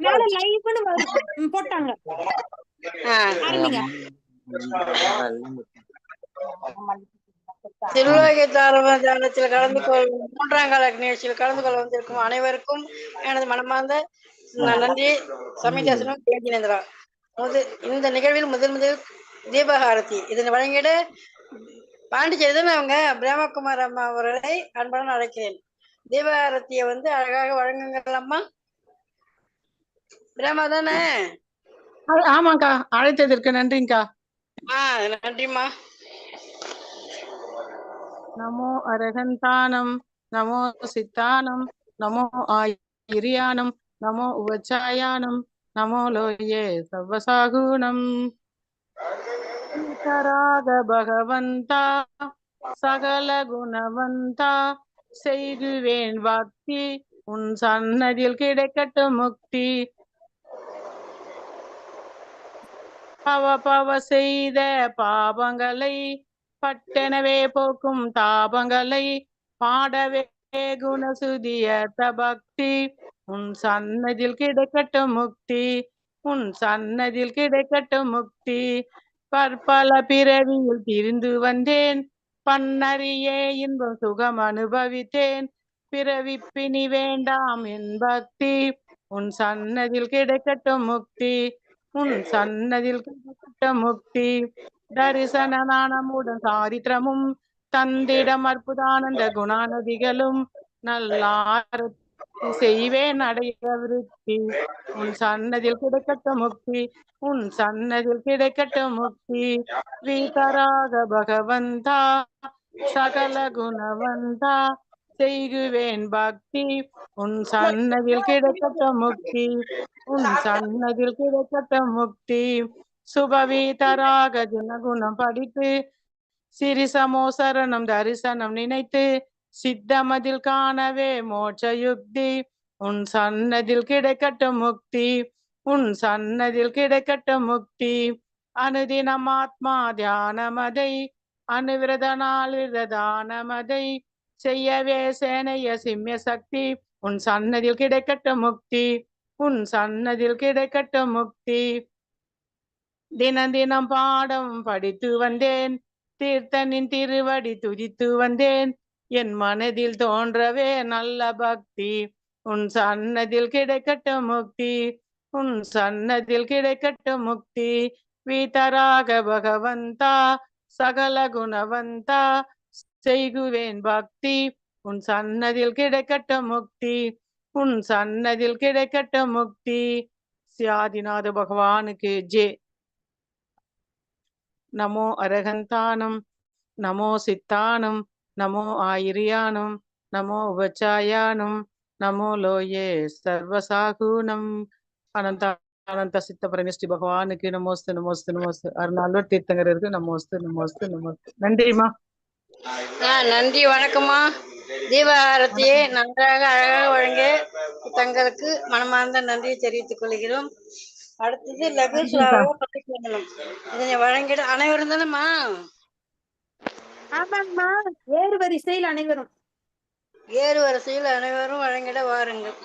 மேல லைவ்னு வருது ம், போட்டாங்க. தாரத்தில் கலந்து கொள் மூன்றாம் கால நிகழ்ச்சியில் கலந்து கொள்ள வந்திருக்கும் அனைவருக்கும் எனது மனமார்ந்த நன்றி. சமிதாசனம் தேஜினேந்திரா முது இந்த நிகழ்வில் முதல் முதல் தீபஹாரதி இதனை வழங்கிட பாண்டிச்சேரிதான் அவங்க பிரேமகுமார் அம்மா அவர்களை அன்புடன் அழைக்கிறேன். தீபஹாரத்தியை வந்து அழகாக வழங்குங்கள் அம்மா. பிரேமா தானே? ஆமாக்கா அழைத்ததற்கு நன்றிங்கக்கா நன்றிம்மா. நமோ அரகந்தானம் நமோ சித்தானம் நமோ ஆயிரியானம் நமோ உவச்சாயானம் நமோ லோயே சர்வசாகுணம். ராக பகவந்தா சகல குணவந்தா செய்குவேன் பக்தி உன் சன்னதியில் கிடைக்கட்டும் முக்தி. பவ பவ செய்த பாவங்களை பட்டெனவே போக்கும் தாபங்களை பாடவே குணசுதிய பக்தி உன் சன்னதில் கிடைக்கட்டும் முக்தி. உன் சன்னதில் கிடைக்கட்டும் முக்தி. பற்பல பிறவியில் திரிந்து வந்தேன். பன்னறியே இன்பம் சுகம் அனுபவித்தேன். பிறவி பிணி வேண்டாம் என் பக்தி. உன் சன்னதில் கிடைக்கட்டும் முக்தி. உன் சன்னதில் முக்தி தரிசன நாணமுடன் சாரித்திரமும் தந்திடம் அற்புதானந்த குணாநதிகளும் நல்லாரத்தி செய்வேன் அடைய விருத்தி உன் சன்னதில் கிடைக்கட்ட முக்தி உன் சன்னதில் கிடைக்கட்ட முக்தி வீதராக பகவந்தா சகல குணவந்தா செய்குவேன் பக்தி. உன் சன்னதில் கிடைக்கட்டும் முக்தி. உன் சன்னதில் கிடைக்கட்டும் முக்தி. சுபவீதராக ஜனகுணம் படித்து சிறிசமோ சரணம் தரிசனம் நினைத்து சித்தமதில் காணவே மோட்ச யுக்தி உன் சன்னதில் கிடைக்கட்டும் முக்தி. உன் சன்னதில் கிடைக்கட்டும் முக்தி. அனுதினம் ஆத்மா தியானமதை. அனுவிரத நாளிரதானமதை செய்யவே சேனைய சிம்ய சக்தி உன் சன்னதில் கிடைக்கட்ட முக்தி உன் சன்னதில் கிடைக்கட்ட முக்தி. தினம் தினம் பாடம் படித்து வந்தேன் தீர்த்தனின் திருவடி துதித்து வந்தேன். என் மனதில் தோன்றவே நல்ல பக்தி உன் சன்னதில் கிடைக்கட்ட முக்தி உன் சன்னதில் கிடைக்கட்ட முக்தி. வீதராக பகவந்தா சகல குணவந்தா செய்குவேன் பக்தி. உன் சன்னதில் கிடைக்கட்ட முக்தி. உன் சன்னதில் கிடைக்கட்ட முக்தி. சியாதிநாத பகவானுக்கு ஜே. நமோ அரகந்தானம். நமோ சித்தானம். நமோ ஆயிரியானம். நமோ உபச்சாயானம். நமோ லோயே சர்வசாகுணம். அனந்த அனந்த சித்த பரமேஸ்வரி பகவானுக்கு நமோஸ்து நமோஸ்து நமோஸ்து. அருணாளூர் தீர்த்தங்கருக்கு நமோஸ்து நமோஸ்து நமோஸ்து. நன்றிமா நன்றி வணக்கம்மா. தீபாரத்தியை நன்றாக அழகாக வழங்க தங்களுக்கு மனமார்ந்த நன்றியை தெரிவித்துக் கொள்கிறோம். அடுத்தது லகு இதனை வழங்கிட. அனைவரும் தானேம்மா ஆமாங்கம்மா ஏறு வரிசையில் அனைவரும். ஏறு வரிசையில் அனைவரும் வழங்கிட வாருங்கள்.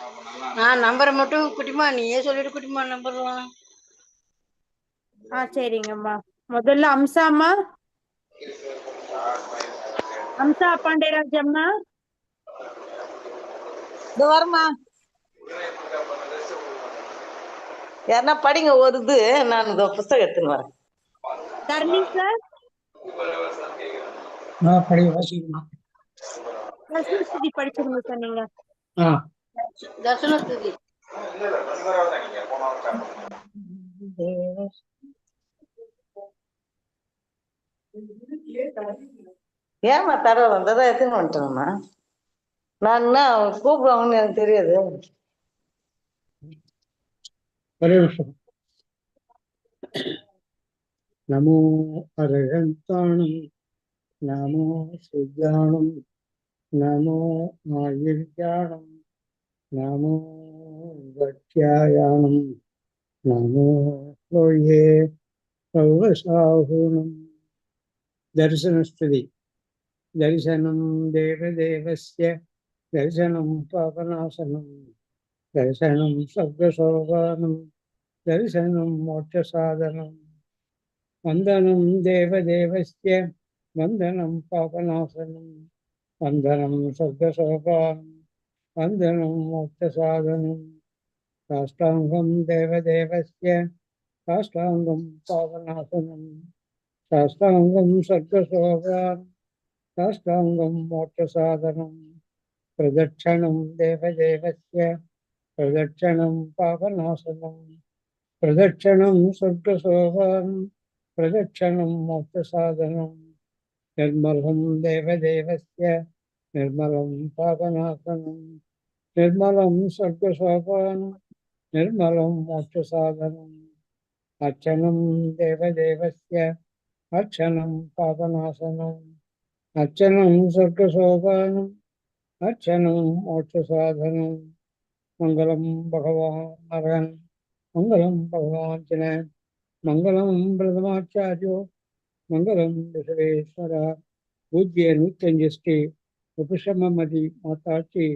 நான் நம்பரை மட்டும் குட்டிமா நீயே சொல்லிட்டு குட்டிமா நம்பர்லாம். ஆ சரிங்கம்மா. முதல்ல அம்சாம்மா. அம்சா பாண்டியராஜ் அம்மா இது வருமா யாருன்னா படிங்க ஒரு இது. நான் இந்த புஸ்தகம் எடுத்துன்னு வரேன். தர்ணி சார் ரசூஸ்துதி படிச்சிருங்க சார் நீங்க. ஆ. தர்சனஸ்துதி ஏமா தர வந்ததா? எத்தனை வந்துட்டேன்மா நான் என்ன கூப்பிடுவாங்கன்னு எனக்கு தெரியாது. நமோ அரகந்தானம் நமோ சுஜானம் நமோ ஆயுர்யானம் நமோ வக்யாயானம் நமோ லோயே சௌவசாகுணம் தரிசனஸ்துதி தரிசனம் தேவதேவஸ்ய தரிசனம் பாபநாசனம் தரிசனம் சர்வசோபானம் தரிசனம் மோட்சசாதனம் வந்தனம் தேவதேவஸ்ய வந்தனம் பாபநாசனம் வந்தனம் சர்வசோபானம் வந்தனம் மோட்சசாதனம் சாஷ்டாங்கம் தேவதேவஸ்ய சாஷ்டாங்கம் பாவநாசனம் சாஷ்டாங்கம் சர்வசோபானம் சாஷ்டாங்கம் மோட்சசாதனம். பிரதட்சணம் தேவதேவசிய பிரதட்சணம் பாபநாசனம். பிரதட்சணம் சொர்க்கசோபானம் பிரதட்சணம் மோட்சசாதனம். நிர்மலம் தேவதேவசிய நிர்மலம் பாபநாசனம். நிர்மலம் சொர்க்கசோபானம் நிர்மலம் மோட்சசாதனம். அர்ச்சனம் தேவதேவசிய அர்ச்சனம் பாபநாசனம். அர்ச்சனம் சர்க்கசோபானம் அர்ச்சனம் மோட்ச சாதனம் மங்களம் பகவான் அரன் மங்களம் பகவான் மங்களம் பிரதமாச்சாரியோ மங்களம் விசவேஸ்வரா பூஜ்ய நூத்தஞ்சு ஸ்ரீ உபசமதி மாத்தாச்சி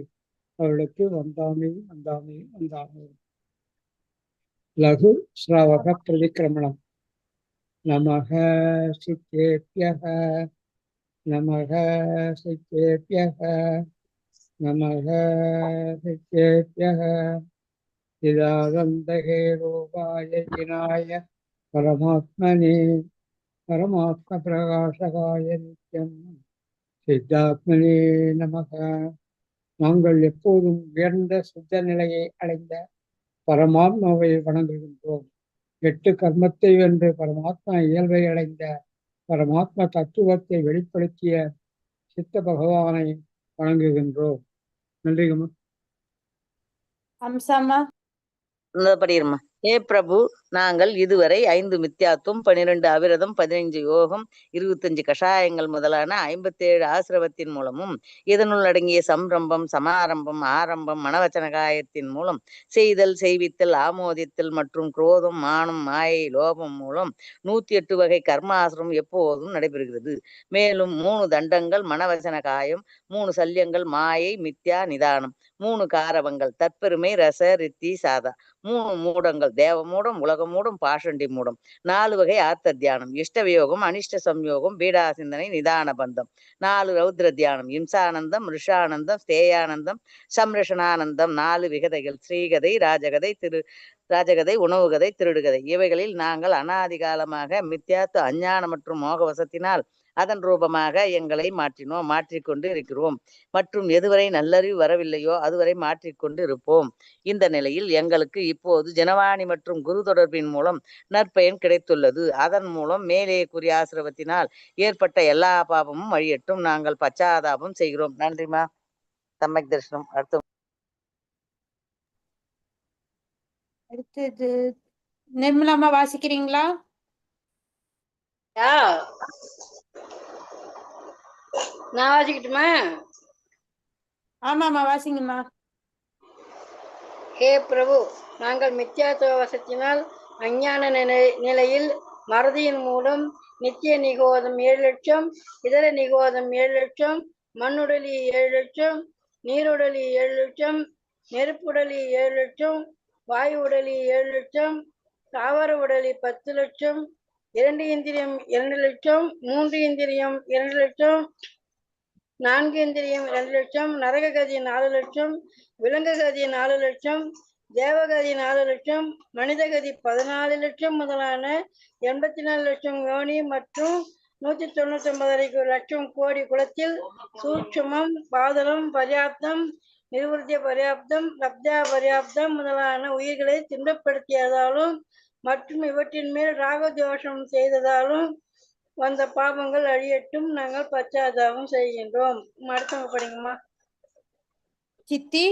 அவர்களுக்கு வந்தாமி வந்தாமி வந்தாமி. லகு ஸ்ராவக பிரதிக்கிரமணம். நமக சித்தேபியக நமக சித்தேபியக நமக சித்தேபியக இதாதந்தகே ரூபாய பரமாத்மனே பரமாத்ம பிரகாசகாய நித்யம். சித்தாத்மனே நமக. நாங்கள் எப்போதும் உயர்ந்த சுத்த நிலையை அடைந்த பரமாத்மாவை வணங்குகின்றோம். எட்டு கர்மத்தை வென்று பரமாத்மா இயல்பை அடைந்த பரமாத்மா தத்துவத்தை வெளிப்படுத்திய சித்த பகவானை வணங்குகின்றோம். நன்றிகம்மா அம்சாம்மா. இந்த படிக்கிறோமா ஏ பிரபு நாங்கள் இதுவரை ஐந்து மித்யாத்துவம் பனிரெண்டு அவிரதம் பதினைஞ்சு யோகம் இருபத்தஞ்சு கஷாயங்கள் முதலான ஐம்பத்தேழு ஆசிரவத்தின் மூலமும் இதனுள் அடங்கிய சம்ரம்பம் சமாரம்பம் ஆரம்பம் மனவச்சனகாயத்தின் மூலம் செய்தல் செய்வித்தல் ஆமோதித்தல் மற்றும் குரோதம் மானம் மாயை லோபம் மூலம் நூத்தி எட்டு வகை கர்மாசிரம் எப்போதும் நடைபெறுகிறது. மேலும் மூணு தண்டங்கள் மனவச்சன காயம் மூணு சல்யங்கள் மாயை மித்யா நிதானம். மூணு காரவங்கள் தற்பெருமை ரச ரித்தி சாதா. மூணு மூடங்கள் தேவ மூடம் உலக மூடம் பாஷண்டி மூடம். நாலு வகை ஆத்த தியானம். இஷ்ட வியோகம் அனிஷ்ட சம்யோகம் பீடா சிந்தனை நிதான பந்தம். நாலு ரௌத்ர தியானம். இம்சானந்தம் ரிஷானந்தம் ஸ்தேயானந்தம் சம்ரஷனானந்தம் நாலு விகதைகள். ஸ்ரீகதை ராஜகதை திரு ராஜகதை உணவுகதை திருடுகதை. இவைகளில் நாங்கள் அனாதிகாலமாக மித்யாத்து அஞ்ஞானம் மற்றும் மோகவசத்தினால் அதன் ரூபமாக எங்களை மாற்றினோம் மாற்றிக்கொண்டு இருக்கிறோம். மற்றும் எதுவரை நல்லறிவு வரவில்லையோ அதுவரை மாற்றிக்கொண்டு இருப்போம். இந்த நிலையில் எங்களுக்கு இப்போது ஜனவாணி மற்றும் குரு தொடர்பின் மூலம் நற்பயன் கிடைத்துள்ளது. அதன் மூலம் மேலே கூறிய ஆசிரவத்தினால் ஏற்பட்ட எல்லா பாபமும் வழியட்டும். நாங்கள் பச்சாதாபம் செய்கிறோம். நன்றிமா தம்மக் தரிசனம். அடுத்து அடுத்தது நிர்மலாமா வாசிக்கிறீங்களா? நான் வாசிக்கட்டுமா? ஆமாம்மா வாசிங்கம்மா. ஹே பிரபு நாங்கள் மித்யாத்துவ வசத்தினால் அஞ்ஞான நிலை நிலையில் மறதியின் மூலம் நித்திய நிகோதம் ஏழு லட்சம் இதர நிகோதம் ஏழு லட்சம் மண்ணுடலி ஏழு லட்சம் நீருடலி ஏழு லட்சம் நெருப்புடலி ஏழு லட்சம் வாயு உடலி ஏழு லட்சம் தாவர உடலி பத்து லட்சம் இரண்டு இந்திரியம் இரண்டு லட்சம் மூன்று இந்திரியம் இரண்டு லட்சம் நான்கு இந்திரியம் இரண்டு லட்சம் நரக கதி நாலு லட்சம் விலங்கு கதி நாலு லட்சம் தேவகதி நாலு லட்சம் மனித கதி பதினாலு லட்சம் முதலான எண்பத்தி நாலு லட்சம் யோனி மற்றும் நூத்தி தொண்ணூத்தி ஒன்பது லட்சம் கோடி குலத்தில் சூட்சமம் பாதலம் பர்யாப்தம் நிர்வர்த்திய பர்யாப்தம் லப்தா பர்யாப்தம் முதலான உயிர்களை திண்டப்படுத்தியதாலும் மற்றும் இவற்றின் மேல் ராகதோஷம் செய்ததாலும் வந்த பாவங்கள் அழியட்டும் நாங்கள் பச்சாதாபம் செய்கின்றோம். அடுத்தவங்க படிங்கம்மா. சித்தி?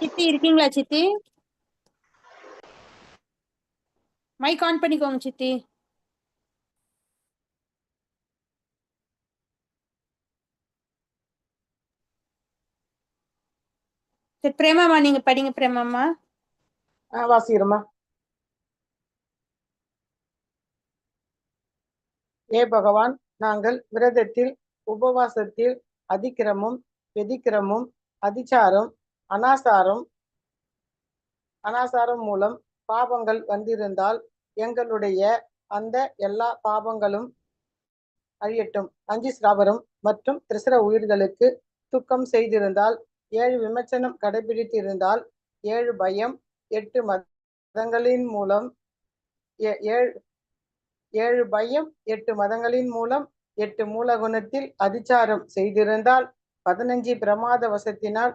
சித்தி இருக்கீங்களா சித்தி? மைக் ஆன் பண்ணிக்கோங்க சித்தி. சரி பிரேமாமா நீங்க படிங்க பிரேமாமா ஆ, வாசிக்கிறேம்மா ஏ பகவான் நாங்கள் விரதத்தில் உபவாசத்தில் அதிக்கிரமும் வெதிக்கிரமும் அதிச்சாரம் அனாசாரம் அனாசாரம் மூலம் பாபங்கள் வந்திருந்தால் எங்களுடைய அந்த எல்லா பாபங்களும் அழியட்டும். அஞ்சு சிராபரம் மற்றும் திரிசர உயிர்களுக்கு துக்கம் செய்திருந்தால் ஏழு விமர்சனம் கடைபிடித்திருந்தால் ஏழு பயம் எட்டு மதங்களின் மூலம் ஏ- ஏழு ஏழு பயம் எட்டு மதங்களின் மூலம் எட்டு மூலகுணத்தில் அதிச்சாரம் செய்திருந்தால் பதினஞ்சு பிரமாத வசத்தினால்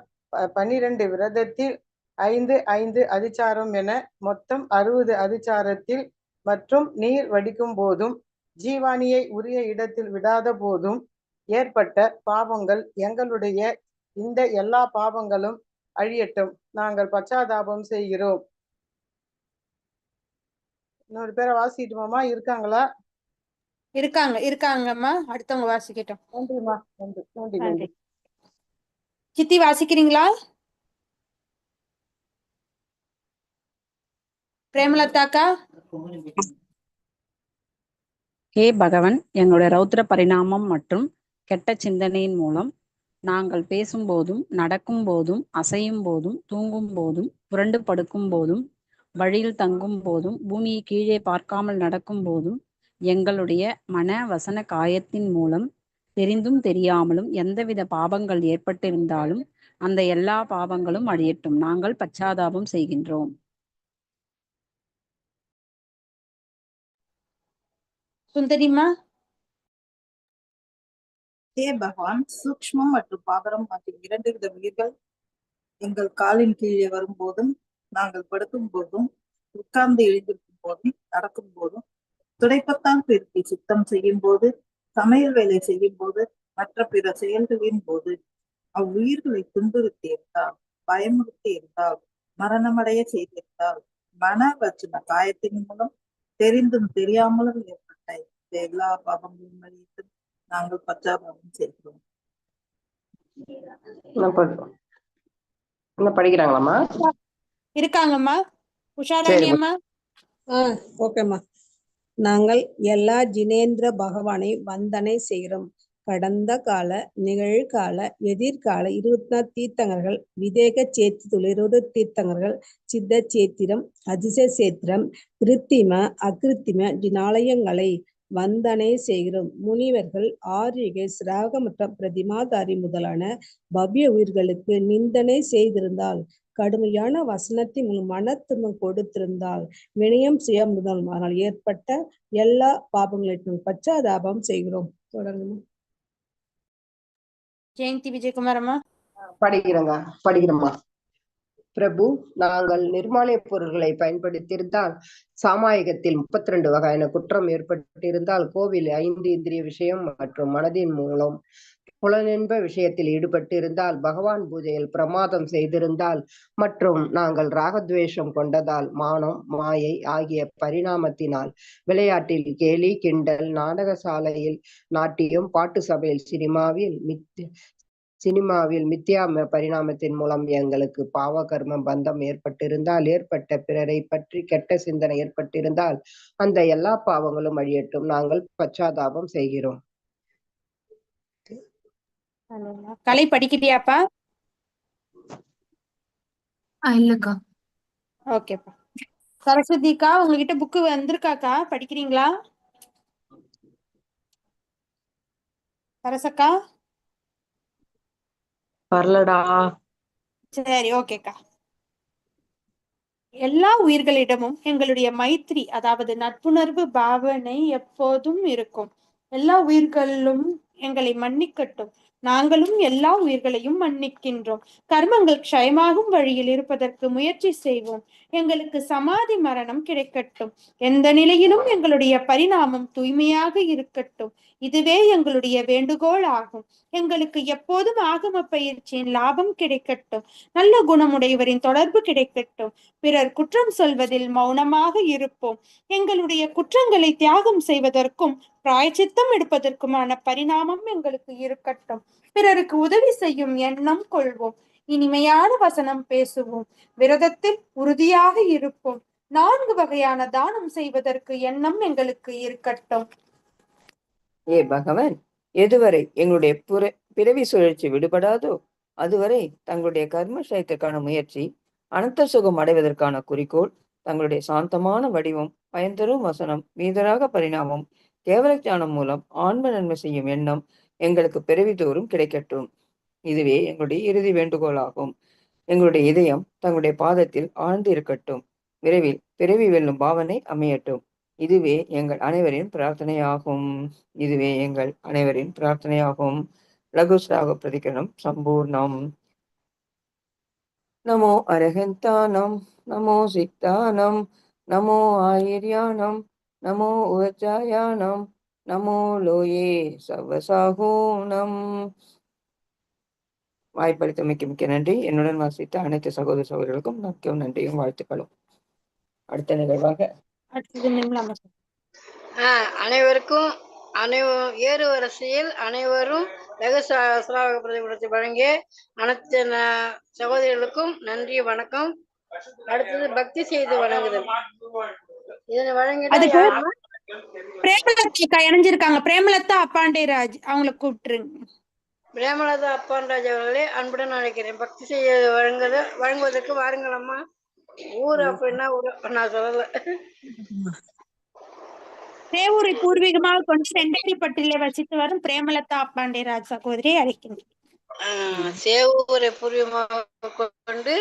பன்னிரண்டு விரதத்தில் ஐந்து ஐந்து அதிச்சாரம் என மொத்தம் அறுபது அதிச்சாரத்தில் மற்றும் நீர் வடிக்கும் போதும் ஜீவானியை உரிய இடத்தில் விடாத போதும் ஏற்பட்ட பாவங்கள் எங்களுடைய இந்த எல்லா பாவங்களும் அழியட்டும். நாங்கள் பச்சாதாபம் செய்கிறோம். இன்னொரு பேரை வாசிட்டுமாமா இருக்காங்களா? இருக்காங்க இருக்காங்கம்மா. அடுத்தவங்க வாசிக்கட்டும். நன்றிம்மா. நன்றி நன்றி நன்றி. நன்றி. சித்தி வாசிக்கிறீங்களா? பிரேமலதாக்கா? ஹே பகவன் எங்களுடைய ரௌத்ர பரிணாமம் மற்றும் கெட்ட சிந்தனையின் மூலம் நாங்கள் பேசும்போதும் நடக்கும் போதும் அசையும் போதும் தூங்கும் போதும் புரண்டு படுக்கும் போதும் வழியில் தங்கும் போதும் பூமியை கீழே பார்க்காமல் நடக்கும் போதும் எங்களுடைய மன வசன காயத்தின் மூலம் தெரிந்தும் தெரியாமலும் எந்தவித பாவங்கள் ஏற்பட்டிருந்தாலும் அந்த எல்லா பாவங்களும் அழியட்டும். நாங்கள் பச்சாதாபம் செய்கின்றோம். சுந்தரிமா ஹே பகவான் சூக்ஷ்மம் மற்றும் பாகரம் ஆகிய இரண்டு வித உயிர்கள் எங்கள் காலின் கீழே வரும்போதும் நாங்கள் படுக்கும் போதும் உட்கார்ந்து எழுந்திருக்கும் போதும் நடக்கும் போதும் துடைப்பத்தான் பெருக்கி சுத்தம் செய்யும் போது சமையல் வேலை செய்யும் போது மற்ற பிற செயல்களின் போது. அவ்வுயிர்களை துன்புறுத்தி இருந்தால் பயமுறுத்தி இருந்தால் மரணமடைய செய்திருந்தால் மன வச்சன காயத்தின் மூலம் தெரிந்தும் தெரியாமலும் ஏற்பட்ட எல்லா பாவங்களும் நாங்கள் பச்சாபாபம் செய்கிறோம் இன்னும் படி- இன்னும் படிக்கிறாங்களாம்மா? இருக்காங்கம்மா. உஷாராணி அம்மா ஆ ஓகேம்மா. நாங்கள் எல்லா ஜினேந்திர பகவானை வந்தனை செய்கிறோம். கடந்த கால நிகழ்கால எதிர்கால இருபத்தி நாலு தீர்த்தங்கர்கள் விதேக சேத்தித்துள்ள இருபது தீர்த்தங்கர்கள் சித்த சேத்திரம் அதிசய சேத்திரம் கிருத்திம அகிருத்திம ஜினாலயங்களை வந்தனை செய்கிறோம். முனிவர்கள் ஆரியகை சிராக மற்றும் பிரதிமாதாரி முதலான பவ்ய உயிர்களுக்கு நிந்தனை செய்திருந்தால் கடுமையான வசனத்தின் மூலம் மனத்துவம் கொடுத்திருந்தால் வினயம் செய்ய முதல்மானால் ஏற்பட்ட எல்லா பாபங்களையும் பச்சாதாபம் செய்கிறோம். தொடருங்க ஜெயந்தி விஜயகுமார் அம்மா. படிக்கிறேங்க படிக்கிறோம்மா. பிரபு நாங்கள் நிர்மாலய பொருள்களை பயன்படுத்தியிருந்தால் சாமாயகத்தில் முப்பத்தி ரெண்டு வகையான குற்றம் ஏற்பட்டிருந்தால் கோவில் ஐந்து இந்திரிய விஷயம் மற்றும் மனதின் மூலம் புலனின்ப விஷயத்தில் ஈடுபட்டிருந்தால் பகவான் பூஜையில் பிரமாதம் செய்திருந்தால் மற்றும் நாங்கள் ராகத்வேஷம் கொண்டதால் மானம் மாயை ஆகிய பரிணாமத்தினால் விளையாட்டில் கேலி கிண்டல் நாடகசாலையில் நாட்டியம் பாட்டு சபையில் சினிமாவில் சினிமாவில் மித்யா பரிணாமத்தின் மூலம் எங்களுக்கு பாவ கர்ம பந்தம் ஏற்பட்டிருந்தால் ஏற்பட்ட பிறரை பற்றி கெட்ட சிந்தனை ஏற்பட்டிருந்தால் அந்த எல்லா பாவங்களும் அழியட்டும். நாங்கள் பச்சாதாபம் செய்கிறோம். கலை படிக்கிறியாப்பா? இல்லக்கா. ஓகேப்பா சரஸ்வதிக்கா உங்ககிட்ட புக்கு வந்திருக்காக்கா? படிக்கிறீங்களா? சரசக்கா? வரலடா. சரி ஓகேக்கா. எல்லா உயிர்களிடமும் எங்களுடைய மைத்ரி அதாவது நட்புணர்வு பாவனை எப்போதும் இருக்கும். எல்லா உயிர்களும் எங்களை மன்னிக்கட்டும். நாங்களும் எல்லா உயிர்களையும் மன்னிக்கின்றோம். கர்மங்கள் க்ஷயமாகும் வழியில் இருப்பதற்கு முயற்சி செய்வோம். எங்களுக்கு சமாதி மரணம் கிடைக்கட்டும். எந்த நிலையிலும் எங்களுடைய பரிணாமம் தூய்மையாக இருக்கட்டும். இதுவே எங்களுடைய வேண்டுகோள் ஆகும். எங்களுக்கு எப்போதும் ஆகம பயிற்சியின் லாபம் கிடைக்கட்டும். நல்ல குணமுடையவரின் தொடர்பு கிடைக்கட்டும். பிறர் குற்றம் சொல்வதில் மௌனமாக இருப்போம். எங்களுடைய குற்றங்களை தியாகம் செய்வதற்கும் பிராயச்சித்தம் எடுப்பதற்குமான பரிணாமம் எங்களுக்கு இருக்கட்டும். பிறருக்கு உதவி செய்யும் எண்ணம் கொள்வோம். இனிமையான வசனம் பேசுவோம். விரதத்தில் உறுதியாக இருப்போம். நான்கு வகையான தானம் செய்வதற்கு எண்ணம் எங்களுக்கு இருக்கட்டும். ஏ பகவான் எதுவரை எங்களுடைய புற பிறவி சுழற்சி விடுபடாதோ அதுவரை தங்களுடைய கர்ம சயத்திற்கான முயற்சி அனந்த சுகம் அடைவதற்கான குறிக்கோள் தங்களுடைய சாந்தமான வடிவம் பயன்தரும் வசனம் மீதராக பரிணாமம் கேவல ஞானம் மூலம் ஆன்ம நன்மை செய்யும் எண்ணம் எங்களுக்கு பிறவி தோறும் கிடைக்கட்டும். இதுவே எங்களுடைய இறுதி வேண்டுகோளாகும். எங்களுடைய இதயம் தங்களுடைய பாதத்தில் ஆழ்ந்து இருக்கட்டும். விரைவில் பிறவி வெல்லும் பாவனை அமையட்டும். இதுவே எங்கள் அனைவரின் பிரார்த்தனையாகும். இதுவே எங்கள் அனைவரின் பிரார்த்தனையாகும். லகுஸ்ராக பிரதிகரணம் சம்பூர்ணம். நமோ அரகந்தானம் நமோ சித்தானம் நமோ ஆயிர்யானம் நமோ உவச்சாயானம் நமோ லோயே சவசாகூனம் வாய்ப்பளித்தமைக்கு மிக்க நன்றி. என்னுடன் வாசித்த அனைத்து சகோதர சகோதரர்களுக்கும் மிக்க நன்றியும் வாழ்த்துக்களும். அடுத்த நிகழ்வாக அனைவருக்கும் அனைவ ஏறு வரிசையில் அனைவரும் லகு சிராவக பிரதிபலத்தை வழங்கிய அனைத்து சகோதரிகளுக்கும் நன்றி வணக்கம். அடுத்தது பக்தி செய்து வணங்குதல். இதனை வழங்கிட அதுக்கு யாருன்னா பிரேமலதா இணைஞ்சிருக்காங்க. பிரேமலதா அப்பாண்டேராஜ் அவங்கள கூப்பிட்டுருங்க. பிரேமலதா அப்பான்ராஜ் அவர்களே அன்புடன் அழைக்கிறேன். பக்தி செய்ய வழங்குத வழங்குவதற்கு வாருங்கள் அம்மா. ஊர் அப்படின்னா ஊர். நான் சொல்லல. தேவூரை பூர்வீகமாக கொண்டு செண்டேரிப்பட்டிலே வசித்து வரும் பிரேமலதா அப்பாண்டேராஜ் சகோதரியை அழைக்கின்றேன். ஆஹ் சேவூரை பூர்வமாக கொண்டு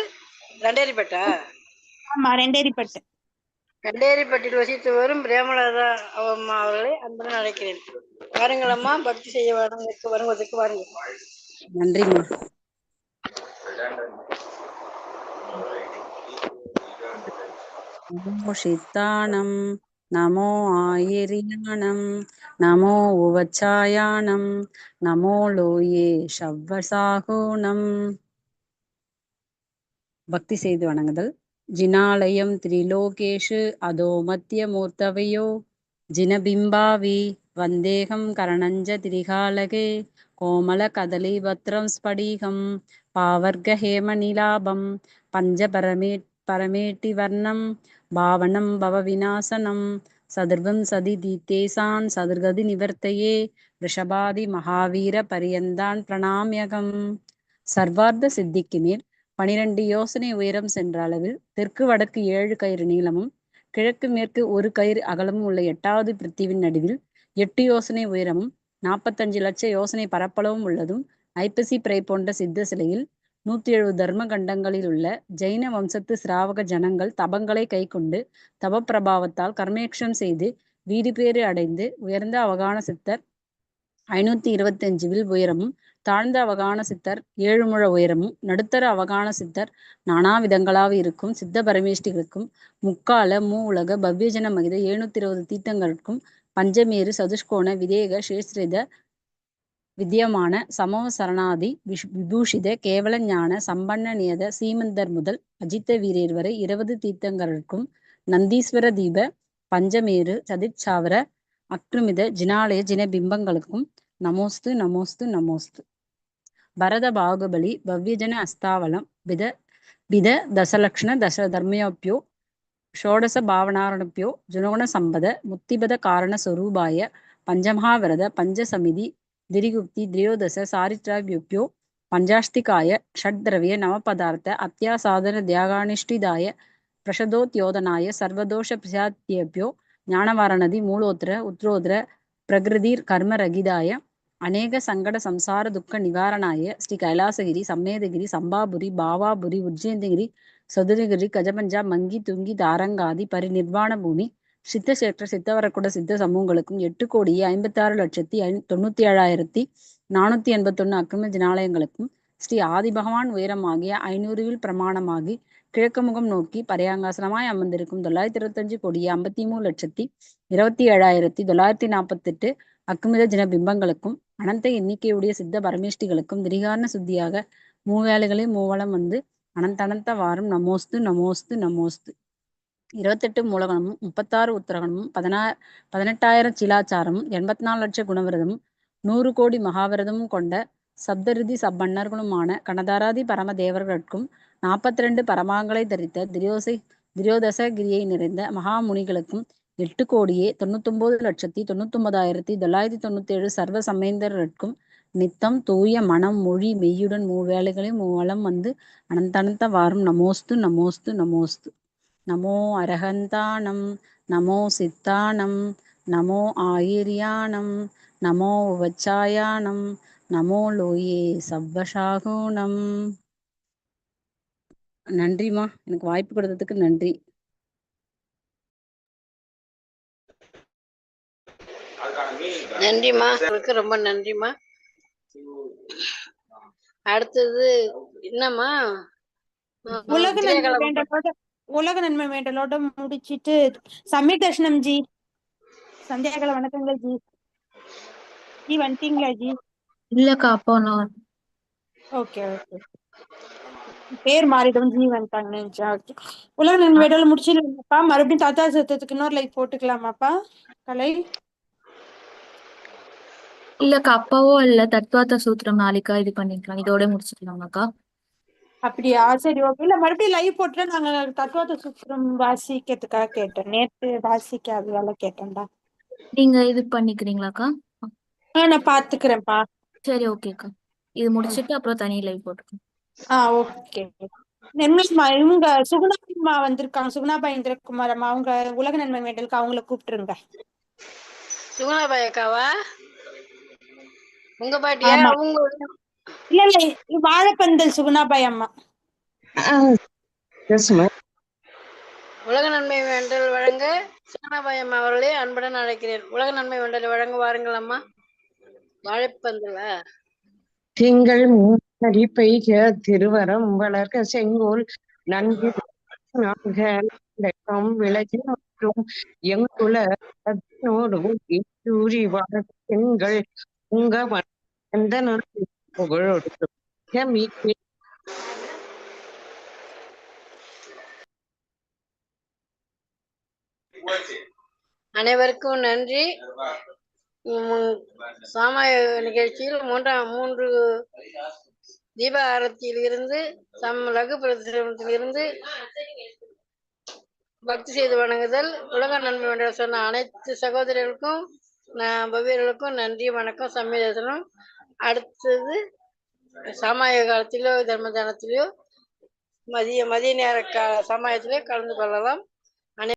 ரெண்டேரிப்பேட்டா? ஆமா ரெண்டேரிப்பட்டு. கண்டேரிப்பட்டில் வசித்து வரும் பிரேமலதா அம்மா அவர்களை அன்புடன் அழைக்கிறேன். வாருங்கள் அம்மா பக்தி செய்ய வருவதற்கு வருவதற்கு வாருங்கள். நன்றிம்மா. நமோ நமோ ஆயிரியானம் நமோ உவச்சாயானம் நமோ லோயே ஷவ்வசாகூனம் பக்தி செய்து வணங்குதல் ஜினாலயம் திரிலோகேஷு அதோ மத்திய மூர்த்தவையோ ஜினபிம்பாவி வந்தேகம் கரணஞ்ச திரிகாலகே கோமல கதலிபத்ரம் ஸ்படீகம் பாவர்க ஹேமநிலாபம் பஞ்ச பரமே பரமேட்டி வர்ணம் பாவனம் பவ விநாசனம் சதுர்வம் சதி தீத்தேசான். சதுர்கதி நிவர்த்தையே. ரிஷபாதி மகாவீர பரியந்தான் பிரணாமியகம். சர்வார்த்த சித்திக்கு மேல் பனிரெண்டு யோசனை உயரம் சென்ற அளவில் தெற்கு வடக்கு ஏழு கயிறு நீளமும் கிழக்கு மேற்கு ஒரு கயிறு அகலமும் உள்ள எட்டாவது பிருத்திவின் நடுவில் எட்டு யோசனை உயரமும் நாற்பத்தஞ்சு லட்ச யோசனை பரப்பளவும் உள்ளதும் ஐப்பசி பிறை போன்ற சித்த சிலையில் நூத்தி எழுபது தர்ம கண்டங்களில் உள்ள ஜெயின வம்சத்து சிராவக ஜனங்கள் தபங்களை கைக்கொண்டு தபப்பிரபாவத்தால் கர்மேக்ஷம் செய்து வீடு பேறு அடைந்து உயர்ந்த அவகான சித்தர் ஐநூத்தி இருபத்தஞ்சு வில் உயரமும் தாழ்ந்த அவகான சித்தர் ஏழு முழ உயரமும் நடுத்தர அவகான சித்தர் நானா விதங்களாக இருக்கும் சித்த பரமேஷ்டிகளுக்கும் முக்கால மூ உலக பவ்யஜன மகித எழுநூத்தி இருபது தீர்த்தங்களுக்கும் பஞ்சமேறு சதுஷ்கோண விதேக சேஸ்ரித வித்தியமான சமவ சரணாதி விஷ் விபூஷித கேவல ஞான சம்பன்ன நியத சீமந்தர் முதல் அஜித்த வீரர் வரை இருபது தீர்த்தங்களுக்கும் நந்தீஸ்வர தீப பஞ்சமேரு சதிச்சாவர அக்ருமித ஜினாலய ஜின பிம்பங்களுக்கும் நமோஸ்து நமோஸ்து நமோஸ்து. பரத பாகுபலி பவ்யஜன அஸ்தாவலம் வித வித தசலக்ஷண தச தர்மயோப்பியோ ஷோடச பாவனாரணப்பியோ ஜுனோண சம்பத முத்திபத காரண சொரூபாய பஞ்சமகாவிரத பஞ்சசமிதி திரிகுப்தி திரியோதச சாரித்ராபியுப்பியோ பஞ்சாஷ்டிகாய ஷட்திரவிய நவபதார்த்த அத்தியாசாதன தியாகானிஷ்டிதாய பிரஷதோத்யோதனாய சர்வதோஷ பிரசாத்தியபியோ ஞானவாரணதி மூலோத்திர உத்ரோத்திர பிரகிருதிர் கர்மரகிதாய அநேக சங்கட சம்சார துக்க நிவாரணாய ஸ்ரீ கைலாசகிரி சம்மேதகிரி சம்பாபுரி பாவாபுரி உஜ்ஜேந்தகிரி சதுரகிரி கஜபஞ்சா மங்கி துங்கி தாரங்காதி பரிநிர்வாண பூமி சித்த சேற்ற சித்தவரக்குட சித்த சமூகங்களுக்கும் எட்டு கோடியே ஐம்பத்தாறு லட்சத்தி தொண்ணூத்தி ஏழாயிரத்தி நானூத்தி எண்பத்தொன்னு அக்கிரம ஜினாலயங்களுக்கும் ஸ்ரீ ஆதி பகவான் உயரமாகிய ஐநூறுவில் பிரமாணமாகி கிழக்கு முகம் நோக்கி பரையாங்காசனமாய் அமர்ந்திருக்கும் தொள்ளாயிரத்தி இருபத்தஞ்சு கோடியே ஐம்பத்தி மூணு லட்சத்தி இருபத்தி ஏழாயிரத்தி தொள்ளாயிரத்தி நாற்பத்தெட்டு அக்குமித ஜன பிம்பங்களுக்கும் அனந்த எண்ணிக்கையுடைய சித்த பரமேஷ்டிகளுக்கும் திரிகாரண சுத்தியாக மூவேளைகளே மூவலம் வந்து அனந்தனந்த வாரம் நமோஸ்து நமோஸ்து நமோஸ்து. இருபத்தெட்டு மூலகணமும் முப்பத்தாறு உத்தரகணமும் பதினா பதினெட்டாயிரம் சிலாச்சாரமும் எண்பத்தி நாலு லட்ச குணவிரதமும் நூறு கோடி மகாவிரதமும் கொண்ட சப்தரிதி சப்பன்னர்களுமான கனதாராதி பரம தேவர்களுக்கும் நாற்பத்தி ரெண்டு பரமாங்களை தரித்த திரியோசை திரியோதசகிரியை நிறைந்த மகாமுனிகளுக்கும் எட்டு கோடியே தொண்ணூத்தொன்பது லட்சத்தி தொண்ணூத்தொன்பதாயிரத்தி தொள்ளாயிரத்தி தொண்ணூத்தி ஏழு சர்வ சமேந்தர்களுக்கும் நித்தம் தூய மனம் மொழி மெய்யுடன் மூவேளைகளையும் மூவலம் வந்து அனந்தனந்த வாரம் நமோஸ்து நமோஸ்து நமோஸ்து. நமோ அரகந்தானம் நமோ சித்தானம் நமோ ஆயிர்யானம் நமோ உவச்சாயானம் நமோ லோயே சவ்வஷாகுணம் நன்றிம்மா. எனக்கு வாய்ப்பு கொடுத்ததுக்கு நன்றி. நன்றிம்மா. உங்களுக்கு ரொம்ப நன்றிம்மா. அடுத்தது என்னம்மா? உலக உலக நன்மை வேண்டலோட முடிச்சிட்டு சமீர் தர்ஷனம் ஜி. சந்தியாகல வணக்கங்கள் ஜி. ஜி வந்துட்டீங்களா ஜி? இல்லக்கா அப்போ நான் ஓகே ஓகே. பேர் மாறிடும் ஜி வந்துட்டாங்க உலக நன்மை வேண்டல முடிச்சிடலாமாப்பா? மறுபடியும் தாத்தா சத்தத்துக்கு இன்னொரு லைக் போட்டுக்கலாமாப்பா? கலை? இல்லக்கா அப்பாவோ இல்ல தத்வார்த்த சூத்திரம் நாளைக்கா இது பண்ணிக்கலாம். இதோட முடிச்சுக்கலாமாக்கா அப்படியா? சரி ஓகே இல்ல மறுபடியும் லைவ் போட்டு நாங்க தத்துவார்த்த சூத்திரம் வாசிக்கிறதுக்காக கேட்டோம் நேத்து வாசிக்காததால கேட்டோம்டா நீங்க இது பண்ணிக்கிறீங்களாக்கா? ஆ நான் பாத்துக்கிறேன்ப்பா. சரி ஓகேக்கா இது முடிச்சிட்டு அப்புறம் தனி லைவ் போட்டுக்கலாம் ஆ ஓகே நன்மைமா இவங்க சுகுணாமா வந்திருக்காங்க. சுகுணாபா இந்திரகுமார் அம்மா. அவங்க உலக நன்மை வேண்டலுக்கு அவங்கள கூப்பிட்டுருங்க. சுகுணாபாய் அக்காவா உங்க பாட்டியா. அவங்க இல்ல இல்ல. வாழைப்பந்தல் சுகுணாபாய் அம்மா. உலக நன்மை வேண்டல் வழங்க சுகுணாபாய் அம்மா அவர்களே அன்புடன் அழைக்கிறேன். உலக நன்மை வேண்டல் வழங்க வாருங்கள் அம்மா. வாழைப்பந்தல? திங்கள் மூன்றடி பெய்க திருவரம் வளர்க செங்கோல் நன்கு நாகம் விலகி மற்றும் எங்குல அதனோடு வாழ்கள் உங்க வந்த புகழோடு மீட்பே அனைவருக்கும் நன்றி. சாமாய நிகழ்ச்சியில் மூன்றாம் மூன்று தீப ஆரத்தியில் இருந்து சம் லகு பிரதிலிருந்து இருந்து பக்தி செய்து வணங்குதல் உலக நன்மை என்ற சொன்ன அனைத்து சகோதரர்களுக்கும் நான் பவ்யர்களுக்கும் நன்றி வணக்கம் சம்மிதேசனம் அடுத்தது சமய காலத்திலோ தர்ம தானத்திலோ மதிய மதிய நேர கா சமாயத்திலே கலந்து கொள்ளலாம்.